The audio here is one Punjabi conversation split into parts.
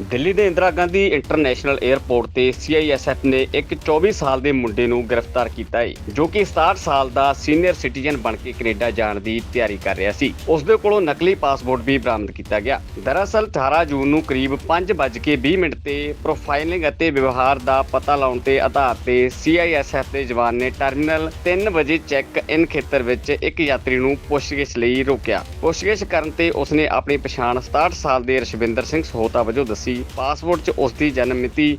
ਦਿੱਲੀ ਦੇ ਇੰਦਰਾ ਗਾਂਧੀ ਇੰਟਰਨੈਸ਼ਨਲ 에ਅਰਪੋਰਟ ਤੇ ਸੀਆਈਐਸਐਫ ਨੇ ਇੱਕ 24 ਸਾਲ ਦੇ ਮੁੰਡੇ ਨੂੰ ਗ੍ਰਿਫਤਾਰ ਕੀਤਾ ਹੈ ਜੋ ਕਿ 67 ਸਾਲ ਦਾ ਸੀਨੀਅਰ ਸਿਟੀਜ਼ਨ ਬਣ ਕੇ ਕੈਨੇਡਾ ਜਾਣ ਦੀ ਤਿਆਰੀ ਕਰ ਰਿਹਾ ਸੀ। ਉਸ ਦੇ ਕੋਲੋਂ ਨਕਲੀ ਪਾਸਪੋਰਟ ਵੀ ਬਰਾਮਦ ਕੀਤਾ ਗਿਆ। ਦਰਅਸਲ 18 ਜੂਨ ਨੂੰ ਕਰੀਬ 5:20 ਮਿੰਟ ਤੇ ਪ੍ਰੋਫਾਈਲਿੰਗ ਅਤੇ ਵਿਵਹਾਰ ਦਾ ਪਤਾ ਲਾਉਣ ਦੇ ਆਧਾਰ ਤੇ ਸੀਆਈਐਸਐਫ ਦੇ ਜਵਾਨ ਨੇ ਟਰਮੀਨਲ 3 ਵਜੇ ਚੈੱਕ ਇਨ ਖੇਤਰ ਵਿੱਚ ਇੱਕ ਯਾਤਰੀ ਨੂੰ ਪੁੱਛਗਿੱਛ ਲਈ ਰੋਕਿਆ। ਪੁੱਛਗਿੱਛ ਕਰਨ ਤੇ ਉਸਨੇ ਆਪਣੀ ਪਛਾਣ 67 ਸਾਲ ਦੇ ਰਸ਼ਵਿੰਦਰ ਸਿੰਘ ਸਹੋਤਾ ਵਜੋਂ ਦੱਸੀ ਪਾਸਪੋਰਟ 'ਚ ਉਸ ਦੀ ਜਨਮ ਮਿਤੀ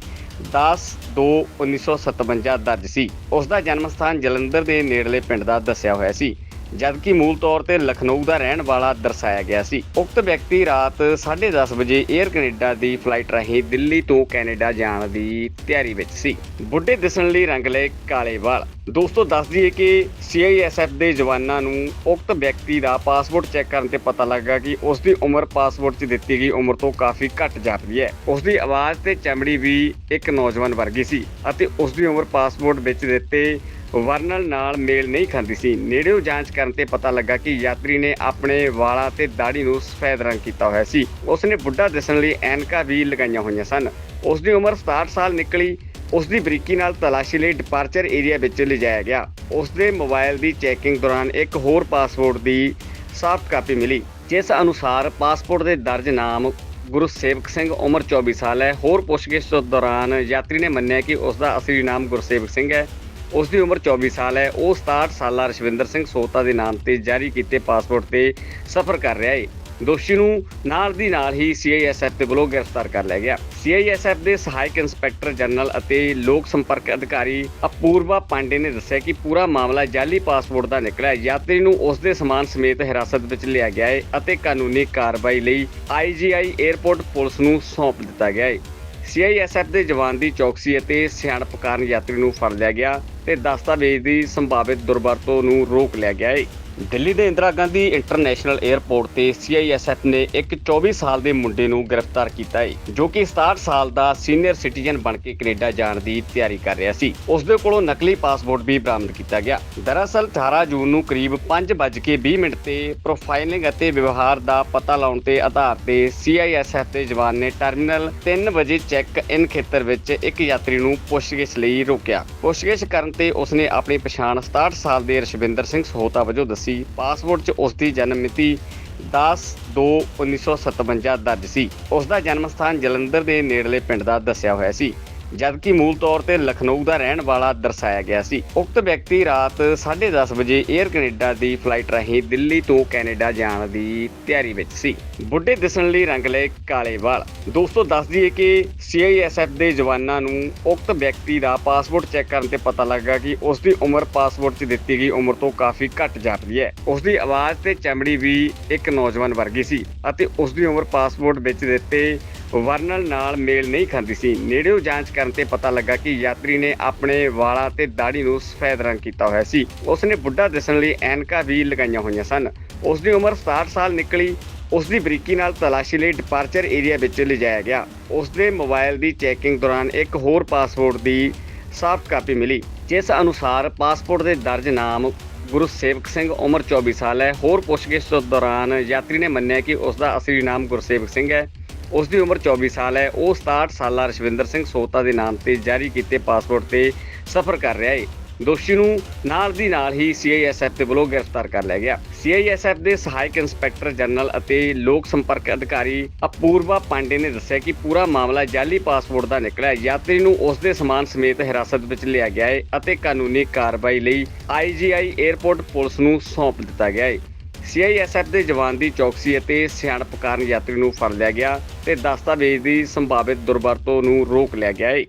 10/2/1957 ਦਰਜ ਸੀ। ਉਸ ਦਾ ਜਨਮ ਸਥਾਨ ਜਲੰਧਰ ਦੇ ਨੇੜਲੇ ਪਿੰਡ ਦਾ ਦੱਸਿਆ ਹੋਇਆ ਸੀ। ਜਦਕਿ ਮੂਲ ਤੌਰ ਤੇ ਲਖਨਊ ਦਾ ਰਹਿਣ ਵਾਲਾ ਦਰਸਾਇਆ ਗਿਆ ਸੀ। ਉਕਤ ਵਿਅਕਤੀ ਰਾਤ 10:30 ਵਜੇ 에ਅਰ ਕੈਨੇਡਾ ਦੀ ਫਲਾਈਟ ਰਾਹੀਂ ਦਿੱਲੀ ਤੋਂ ਕੈਨੇਡਾ ਜਾਣ ਦੀ ਤਿਆਰੀ ਵਿੱਚ ਸੀ। ਬੁੱਢੇ ਦਿਸਣ ਲਈ ਰੰਗ ਲਏ ਕਾਲੇ ਵਾਲ। ਦੋਸਤੋ, ਦੱਸ ਦਈਏ ਕਿ ਸੀਆਈਐਸਐਫ ਦੇ ਜਵਾਨਾਂ ਨੂੰ ਉਕਤ ਵਿਅਕਤੀ ਦਾ ਪਾਸਪੋਰਟ ਚੈੱਕ ਕਰਨ ਤੇ ਪਤਾ ਲੱਗਾ ਕਿ ਉਸ ਦੀ ਉਮਰ ਪਾਸਪੋਰਟ 'ਚ ਦਿੱਤੀ ਗਈ ਉਮਰ ਤੋਂ ਕਾਫੀ ਘੱਟ ਜਾਪਦੀ ਹੈ। ਉਸ ਦੀ ਆਵਾਜ਼ ਤੇ ਚਮੜੀ ਵੀ ਇੱਕ ਨੌਜਵਾਨ ਵਰਗੀ ਸੀ ਅਤੇ ਉਸ ਦੀ ਉਮਰ ਪਾਸਪੋਰਟ ਵਿੱਚ ਦਿੱਤੇ ਵਰਨਲ ਨਾਲ ਮੇਲ ਨਹੀਂ ਖਾਂਦੀ ਸੀ। ਨੇੜਿਓਂ ਜਾਂਚ ਕਰਨ ਤੇ ਪਤਾ ਲੱਗਾ ਕਿ ਯਾਤਰੀ ਨੇ ਆਪਣੇ ਵਾਲਾਂ ਤੇ ਦਾੜੀ ਨੂੰ ਸਫੈਦ ਰੰਗ ਕੀਤਾ ਹੋਇਆ ਸੀ। ਉਸਨੇ ਬੁੱਢਾ ਦਿਸਣ ਲਈ ਐਨਕਾ ਵੀ ਲਗਾਈਆਂ ਹੋਈਆਂ ਸਨ। ਉਸ ਦੀ ਉਮਰ 67 ਸਾਲ ਨਿਕਲੀ। ਉਸ ਦੀ ਬਰੀਕੀ ਨਾਲ ਤਲਾਸ਼ੀ ਲਈ ਡਿਪਾਰਚਰ ਏਰੀਆ ਵਿੱਚ ਲਿਜਾਇਆ ਗਿਆ। ਉਸ ਦੇ ਮੋਬਾਈਲ ਦੀ ਚੈਕਿੰਗ ਦੌਰਾਨ ਇੱਕ ਹੋਰ ਪਾਸਪੋਰਟ ਦੀ ਸਾਫਟ ਕਾਪੀ ਮਿਲੀ, ਜਿਸ ਅਨੁਸਾਰ ਪਾਸਪੋਰਟ ਦੇ ਦਰਜ ਨਾਮ ਗੁਰਸੇਵਕ ਸਿੰਘ, ਉਮਰ 24 ਸਾਲ ਹੈ। ਹੋਰ ਪੁੱਛਗਿੱਛ ਦੌਰਾਨ ਯਾਤਰੀ ਨੇ ਮੰਨਿਆ ਕਿ ਉਸ ਦਾ ਅਸਲੀ ਨਾਮ ਗੁਰਸੇਵਕ ਸਿੰਘ ਹੈ। ਉਸ ਦੀ ਉਮਰ 24 ਸਾਲ ਹੈ। ਉਹ 67 ਸਾਲਾ ਰਸ਼ਵਿੰਦਰ ਸਿੰਘ ਸੋਤਾ ਦੇ ਨਾਮ ਤੇ ਜਾਰੀ ਕੀਤੇ ਪਾਸਪੋਰਟ ਤੇ ਸਫ਼ਰ ਕਰ ਰਿਹਾ ਹੈ ਦੋਸ਼ੀ ਨੂੰ ਨਾਲ ਦੀ ਨਾਲ ਹੀ ਸੀਆਈਐਸਐਫ ਦੇ ਵੱਲੋਂ ਗ੍ਰਿਫਤਾਰ ਕਰ ਲਿਆ ਗਿਆ। ਸੀਆਈਐਸਐਫ ਦੇ ਸਹਾਇਕ ਇੰਸਪੈਕਟਰ ਜਨਰਲ ਅਤੇ ਲੋਕ ਸੰਪਰਕ ਅਧਿਕਾਰੀ ਅਪੂਰਵਾ ਪਾਂਡੇ ਨੇ ਦੱਸਿਆ ਕਿ ਪੂਰਾ ਮਾਮਲਾ ਜਾਲੀ ਪਾਸਪੋਰਟ ਦਾ ਨਿਕਲਿਆ ਯਾਤਰੀ ਨੂੰ ਉਸ ਦੇ ਸਮਾਨ ਸਮੇਤ ਹਿਰਾਸਤ ਵਿੱਚ ਲਿਆ ਗਿਆ ਹੈ ਅਤੇ ਕਾਨੂੰਨੀ ਕਾਰਵਾਈ ਲਈ ਆਈਜੀਆਈ 에ਅਰਪੋਰਟ ਪੁਲਿਸ ਨੂੰ ਸੌਂਪ ਦਿੱਤਾ ਗਿਆ ਹੈ ਸੀਆਈਐਸਐਫ ਦੇ ਜਵਾਨ ਦੀ ਚੌਕਸੀ ਅਤੇ ਸਿਆਣਪ ਕਾਰਨ ਯਾਤਰੀ ਨੂੰ ਫੜ ਲਿਆ ਗਿਆ ਤੇ ਦਸਤਾਵੇਜ਼ ਦੀ ਸੰਭਾਵਿਤ ਦੁਰਵਰਤੋਂ ਨੂੰ ਰੋਕ ਲਿਆ ਗਿਆ ਹੈ ਦਿੱਲੀ ਦੇ ਇੰਦਰਾ ਗਾਂਧੀ ਇੰਟਰਨੈਸ਼ਨਲ 에ਅਰਪੋਰਟ ਤੇ ਸੀਆਈਐਸਐਫ ਨੇ ਇੱਕ 24 ਸਾਲ ਦੇ ਮੁੰਡੇ ਨੂੰ ਗ੍ਰਿਫਤਾਰ ਕੀਤਾ ਹੈ ਜੋ ਕਿ 67 ਸਾਲ ਦਾ ਸੀਨੀਅਰ ਸਿਟੀਜ਼ਨ ਬਣ ਕੇ ਕੈਨੇਡਾ ਜਾਣ ਦੀ ਤਿਆਰੀ ਕਰ ਰਿਹਾ ਸੀ। ਉਸ ਦੇ ਕੋਲੋਂ ਨਕਲੀ ਪਾਸਪੋਰਟ ਵੀ ਬਰਾਮਦ ਕੀਤਾ ਗਿਆ। ਦਰਅਸਲ 18 ਜੂਨ ਨੂੰ ਕਰੀਬ 5:20 ਮਿੰਟ ਤੇ ਪ੍ਰੋਫਾਈਲਿੰਗ ਅਤੇ ਵਿਵਹਾਰ ਦਾ ਪਤਾ ਲਾਉਣ ਦੇ ਆਧਾਰ ਤੇ ਸੀਆਈਐਸਐਫ ਦੇ ਜਵਾਨ ਨੇ ਟਰਮੀਨਲ 3 ਵਜੇ ਚੈੱਕ ਇਨ ਖੇਤਰ ਵਿੱਚ ਇੱਕ ਯਾਤਰੀ ਨੂੰ ਪੁੱਛਗਿੱਛ ਲਈ ਰੋਕਿਆ। ਪੁੱਛਗਿੱਛ ਕਰਨ ਤੇ ਉਸਨੇ ਆਪਣੀ ਪਛਾਣ 67 ਸਾਲ ਦੇ ਰਸ਼ਵਿੰਦਰ ਸਿੰਘ ਸਹੋਤਾ ਵਜੋਂ ਦੱਸੀ ਪਾਸਪੋਰਟ 'ਚ ਉਸ ਦੀ ਜਨਮ ਮਿਤੀ 10/2/1957 ਦਰਜ ਸੀ। ਉਸ ਦਾ ਜਨਮ ਸਥਾਨ ਜਲੰਧਰ ਦੇ ਨੇੜਲੇ ਪਿੰਡ ਦਾ ਦੱਸਿਆ ਹੋਇਆ ਸੀ। ਜਦਕਿ ਮੂਲ ਤੌਰ ਤੇ ਲਖਨਊ ਦਾ ਰਹਿਣ ਵਾਲਾ ਦਰਸਾਇਆ ਗਿਆ ਸੀ। ਉਕਤ ਵਿਅਕਤੀ ਰਾਤ 10:30 ਵਜੇ 에ਅਰ ਕੈਨੇਡਾ ਦੀ ਫਲਾਈਟ ਰਾਹੀਂ ਦਿੱਲੀ ਤੋਂ ਕੈਨੇਡਾ ਜਾਣ ਦੀ ਤਿਆਰੀ ਵਿੱਚ ਸੀ। ਬੁੱਢੇ ਦਿਸਣ ਲਈ ਰੰਗ ਲਏ ਕਾਲੇ ਵਾਲ। ਦੋਸਤੋ, ਦੱਸ ਦਈਏ ਕਿ ਸੀਆਈਐਸਐਫ ਦੇ ਜਵਾਨਾਂ ਨੂੰ ਉਕਤ ਵਿਅਕਤੀ ਦਾ ਪਾਸਪੋਰਟ ਚੈੱਕ ਕਰਨ ਤੇ ਪਤਾ ਲੱਗਾ ਕਿ ਉਸ ਦੀ ਉਮਰ ਪਾਸਪੋਰਟ 'ਚ ਦਿੱਤੀ ਗਈ ਉਮਰ ਤੋਂ ਕਾਫੀ ਘੱਟ ਜਾਪਦੀ ਹੈ। ਉਸ ਦੀ ਆਵਾਜ਼ ਤੇ ਚਮੜੀ ਵੀ ਇੱਕ ਨੌਜਵਾਨ ਵਰਗੀ ਸੀ ਅਤੇ ਉਸ ਦੀ ਉਮਰ ਪਾਸਪੋਰਟ ਵਿੱਚ ਦਿੱਤੇ ਵਰਨਲ ਨਾਲ ਮੇਲ ਨਹੀਂ ਖਾਂਦੀ ਸੀ। ਨੇੜਿਓਂ ਜਾਂਚ ਕਰਨ ਤੇ ਪਤਾ ਲੱਗਾ ਕਿ ਯਾਤਰੀ ਨੇ ਆਪਣੇ ਵਾਲਾਂ ਤੇ ਦਾੜੀ ਨੂੰ ਸਫੈਦ ਰੰਗ ਕੀਤਾ ਹੋਇਆ ਸੀ। ਉਸਨੇ ਬੁੱਢਾ ਦਿਸਣ ਲਈ ਐਨਕਾ ਵੀ ਲਗਾਈਆਂ ਹੋਈਆਂ ਸਨ। ਉਸ ਦੀ ਉਮਰ 67 ਸਾਲ ਨਿਕਲੀ। ਉਸ ਦੀ ਬਰੀਕੀ ਨਾਲ ਤਲਾਸ਼ੀ ਲਈ ਡਿਪਾਰਚਰ ਏਰੀਆ ਵਿੱਚ ਲਿਜਾਇਆ ਗਿਆ। ਉਸ ਦੇ ਮੋਬਾਈਲ ਦੀ ਚੈਕਿੰਗ ਦੌਰਾਨ ਇੱਕ ਹੋਰ ਪਾਸਪੋਰਟ ਦੀ ਸਾਫਟ ਕਾਪੀ ਮਿਲੀ, ਜਿਸ ਅਨੁਸਾਰ ਪਾਸਪੋਰਟ ਦੇ ਦਰਜ ਨਾਮ ਗੁਰਸੇਵਕ ਸਿੰਘ ਉਮਰ 24 ਸਾਲ ਹੈ। ਹੋਰ ਪੁੱਛਗਿੱਛ ਦੌਰਾਨ ਯਾਤਰੀ ਨੇ ਮੰਨਿਆ ਕਿ ਉਸ ਦਾ ਅਸਲੀ ਨਾਮ ਗੁਰਸੇਵਕ ਸਿੰਘ ਹੈ। ਉਸ ਦੀ ਉਮਰ 24 ਸਾਲ ਹੈ। ਉਹ 67 ਸਾਲਾ ਰਸ਼ਵਿੰਦਰ ਸਿੰਘ ਸੋਤਾ ਦੇ ਨਾਮ ਤੇ ਜਾਰੀ ਕੀਤੇ ਪਾਸਪੋਰਟ ਤੇ ਸਫ਼ਰ ਕਰ ਰਿਹਾ ਹੈ ਦੋਸ਼ੀ ਨੂੰ ਨਾਲ ਦੀ ਨਾਲ ਹੀ ਸੀਆਈਐਸਐਫ ਦੇ ਵੱਲੋਂ ਗ੍ਰਿਫਤਾਰ ਕਰ ਲਿਆ ਗਿਆ। ਸੀਆਈਐਸਐਫ ਦੇ ਸਹਾਇਕ ਇੰਸਪੈਕਟਰ ਜਨਰਲ ਅਤੇ ਲੋਕ ਸੰਪਰਕ ਅਧਿਕਾਰੀ ਅਪੂਰਵਾ ਪਾਂਡੇ ਨੇ ਦੱਸਿਆ ਕਿ ਪੂਰਾ ਮਾਮਲਾ ਜਾਲੀ ਪਾਸਪੋਰਟ ਦਾ ਨਿਕਲਿਆ ਯਾਤਰੀ ਨੂੰ ਉਸ ਦੇ ਸਮਾਨ ਸਮੇਤ ਹਿਰਾਸਤ ਵਿੱਚ ਲਿਆ ਗਿਆ ਹੈ ਅਤੇ ਕਾਨੂੰਨੀ ਕਾਰਵਾਈ ਲਈ ਆਈਜੀਆਈ 에ਅਰਪੋਰਟ ਪੁਲਿਸ ਨੂੰ ਸੌਂਪ ਦਿੱਤਾ ਗਿਆ ਹੈ। ਸੀਆਈਐਸਐਫ ਦੇ ਜਵਾਨ ਦੀ ਚੌਕਸੀ ਅਤੇ ਸਿਆਣਪ ਕਾਰਨ ਯਾਤਰੀ ਨੂੰ ਫੜ ਲਿਆ ਗਿਆ ਤੇ ਦਸਤਾਵੇਜ਼ ਦੀ ਸੰਭਾਵਿਤ ਦੁਰਵਰਤੋਂ ਨੂੰ ਰੋਕ ਲਿਆ ਗਿਆ ਹੈ